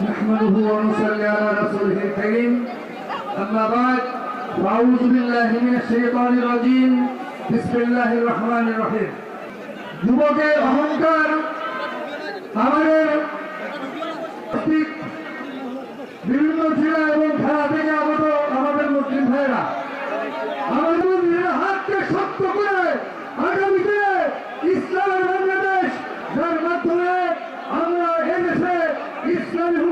نحمده ونصلي على رسوله الكريم أما بعد فأعوذ بالله من الشيطان الرجيم بسم الله الرحمن الرحيم যুবকের অহংকার আমাদের অস্তিত্ব বিভিন্ন ক্রীড়া এবং খেলা থেকে আগত আমাদের মুসলিম ভাইরা আমাদের নিজের হাতকে শক্ত করে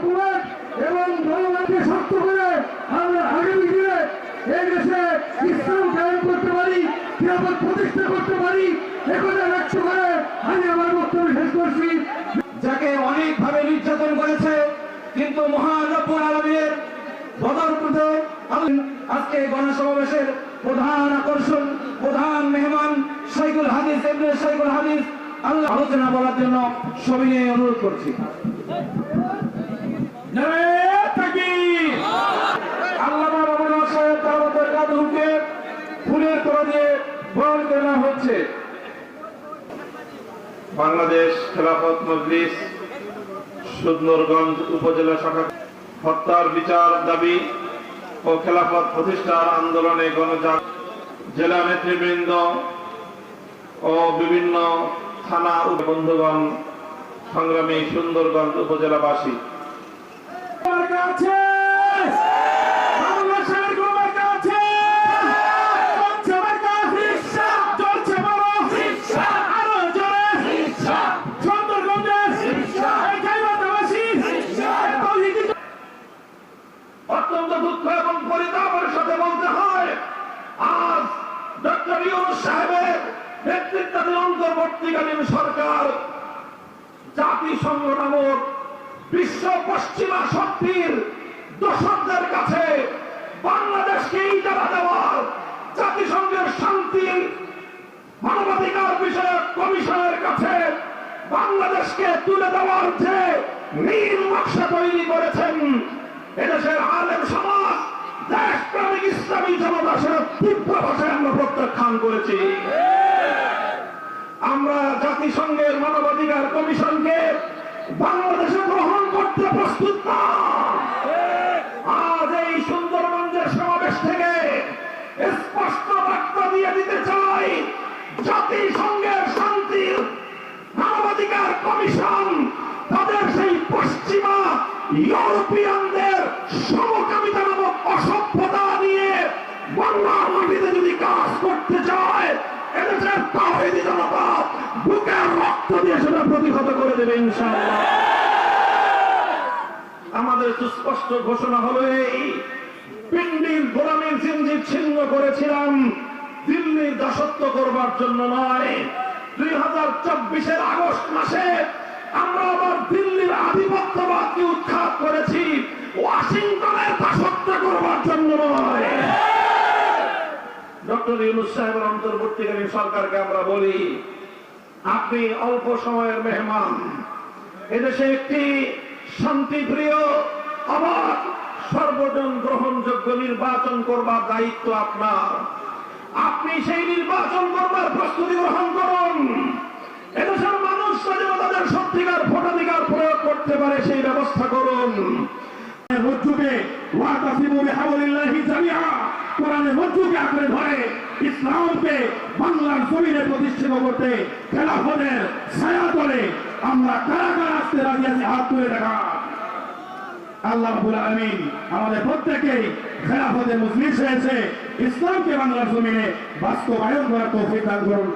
ইসলামী এবং ধর্মকে শক্ত করে আমরা আগামী দিনে এদেশে ইসলাম কায়েম করতে পারি, নিরাপদ প্রতিষ্ঠা করতে পারি একথা ব্যক্ত করে আমি আমার বক্তব্য শেষ করছি। যাকে অনেকভাবে নির্যাতন করেছে, কিন্তু মহান রব্বুল আলমীর বদরপুরে আজকে এই গণসমাবেশের প্রধান আকর্ষণ, প্রধান মেহমান শাইকুল হাদিস এমনি শাইকুল হাদিস, আল্লাহ আলোচনা বলার জন্য সবিনয় অনুরোধ করছি। বাংলাদেশ খেলাফত মজলিস সুন্দরগঞ্জ উপজেলা শাখা হত্যার বিচার দাবি ও খেলাফত প্রতিষ্ঠার আন্দোলনে গণজাগ জেলা নেতৃবৃন্দ ও বিভিন্ন থানা বন্ধুগণ, সংগ্রামী সুন্দরগঞ্জ উপজেলাবাসী। নেতৃত্বাধীন অন্তর্বর্তীকালীন সরকার, জাতিসংঘ নামক বিশ্ব পশ্চিমা শক্তির দোষকদের কাছে বাংলাদেশকে ইজারা দেওয়ার জাতিসংঘের শান্তি মানবাধিকার বিষয়ক কমিশনের কাছে বাংলাদেশকে তুলে দেওয়ার যে নীল নকশা তৈরি করেছেন, এদেশের আলেম সমাজ, দেশপ্রেমিক ইসলামী জনতা, সেটা তীব্র ভাষায় আমরা প্রত্যাখ্যান করেছি। আমরা জাতিসংঘের মানবাধিকার কমিশনকে বাংলাদেশে গ্রহণ করতে প্রস্তুত না। আজ এই সুন্দরগঞ্জের সমাবেশ থেকে স্পষ্ট বার্তা দিয়ে দিতে চাই, জাতিসংঘের শান্তির মানবাধিকার কমিশন, তাদের সেই পশ্চিমা ইউরোপিয়ানদের সমকামিতা নামক অসভ্যতা নিয়ে বাংলার মাটিতে যদি কাজ করতে আমাদের সুস্পষ্ট ঘোষণা হলো পিন্ডির ছিন্ন করেছিলাম, দিল্লির দাসত্ব করবার জন্য নয়। দুই হাজার চব্বিশের আগস্ট মাসে আমরা আবার দিল্লির আধিপত্যবাদকে উৎখাত করেছি, ওয়াশিংটনের দাসত্ব করবার জন্য নয়। ডক্টর ইউনুস সাহেবের অন্তর্বর্তীকালীন সরকারকে আমরা বলি, আপনি অল্প সময়ের মেহমান। এদেশে একটি শান্তিপ্রিয় আবার সর্বজন গ্রহণযোগ্য নির্বাচন করবার দায়িত্ব আপনার। আপনি সেই নির্বাচন করবার প্রস্তুতি গ্রহণ করুন। এদেশের মানুষ যেন তাদের সত্যিকার ভোটাধিকার প্রয়োগ করতে পারে সেই ব্যবস্থা করুন। মজ্জুকে ওয়াতাসিমু বিহাবলিল্লাহি জামিআ। কোরআনের মজ্জুকে আঁকড়ে ধরে ইসলামকে বাংলার জমিনে প্রতিষ্ঠিত করতে খেলাফতের ছায়া তলে। আমরা কারা কারা আসতে রাজি আছি, হাত তুলে দেখা। আল্লাহ আমিন আমাদের প্রত্যেকেই খেলাফতের মুসলিম হয়েছে ইসলামকে বাংলার জমিনে বাস্তবায়ন করার তৌফিক দান করুন।